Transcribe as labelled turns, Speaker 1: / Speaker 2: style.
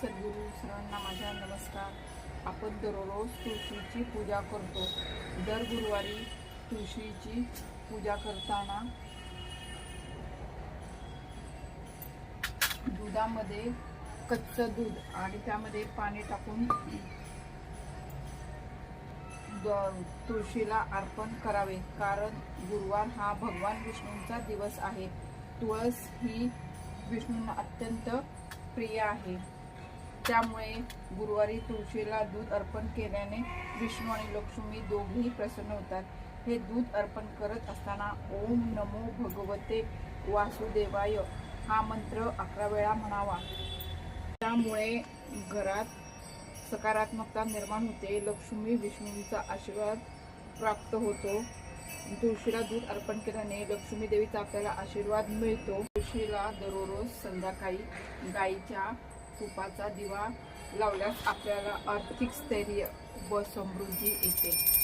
Speaker 1: सद्गुरू सरांना माझा नमस्कार. आपण दररोज तुळशीची पूजा करतो. दर गुरुवारी तुळशीची पूजा करताना दुधामध्ये कच्चं दूध आणि त्यामध्ये पाणी टाकून द- तुळशीला अर्पण करावे. कारण गुरुवार हा भगवान विष्णूंचा दिवस आहे. तुळस ही विष्णूंना अत्यंत प्रिय आहे. त्यामुळे गुरुवारी तुळशीला दूध अर्पण केल्याने विष्णू आणि लक्ष्मी दोघेही प्रसन्न होतात. हे दूध अर्पण करत असताना ओम नमो भगवते वासुदेवाय हा मंत्र अकरा वेळा म्हणावा. त्यामुळे घरात सकारात्मकता निर्माण होते. लक्ष्मी विष्णूंचा आशीर्वाद प्राप्त होतो. तुळशीला दूध अर्पण केल्याने लक्ष्मी देवीचा आपल्याला आशीर्वाद मिळतो. तुळशीला दररोज संध्याकाळी गाईच्या तुपाचा दिवा लावल्यास आपल्याला आर्थिक स्थैर्य व समृद्धी येते.